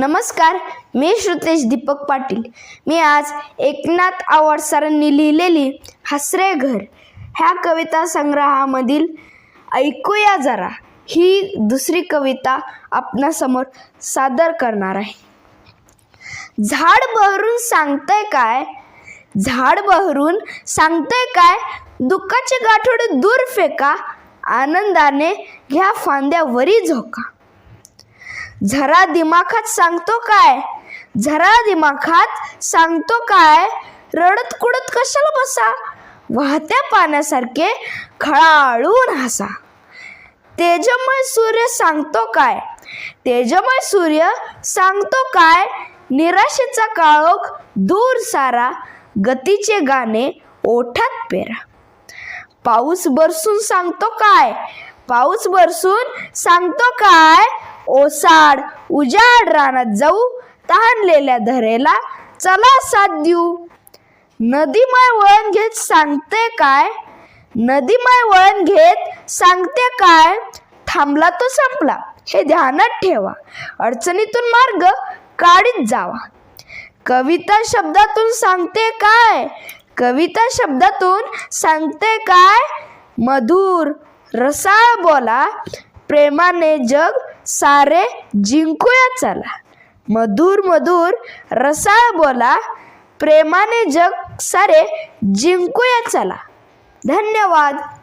नमस्कार मी श्रुतेश दीपक पाटील. मी आज एकनाथ आव्हाड सरांनी लिहिलेली हसरे घर ह्या कविता संग्रहामधील ऐकूया जरा. ही दुसरी कविता आपणासमोर सादर करणार आहे. झाड बहरून सांगतंय काय? झाड बहरून सांगतंय काय? दुःखाचे गाठोडे दूर फेका आनंदाने घ्या फांद्यावरी झोका. झरा दिमाखात सांगतो काय? झरा दिमाखात सांगतो काय? रडत कुडत कशाला बसा? वाहत्या पाण्यासारखे खळाळून हसा. तेजमय सूर्य सांगतो काय? तेजमय सूर्य सांगतो काय? निराशेचा काळोख दूर सारा गतीचे गाणे ओठात पेरा. पाऊस बरसून सांगतो काय? पाऊस बरसून सांगतो काय? ओसाड उजाड रानात जाऊ तहानलेल्या धरेला चला साथ देऊ. नदीमय वळण घेत सांगते काय? नदीमय वळण घेत सांगते काय? थांबला तो संपला हे ध्यानात ठेवा. अडचणीतून मार्ग काढीत जावा. कविता शब्दातून सांगते काय? कविता शब्दातून सांगते काय? मधुर रसाळ बोला प्रेमाने जग सारे जिंकूया चला. मधुर मधुर रसाळ बोला प्रेमाने जग सारे जिंकूया चला. धन्यवाद.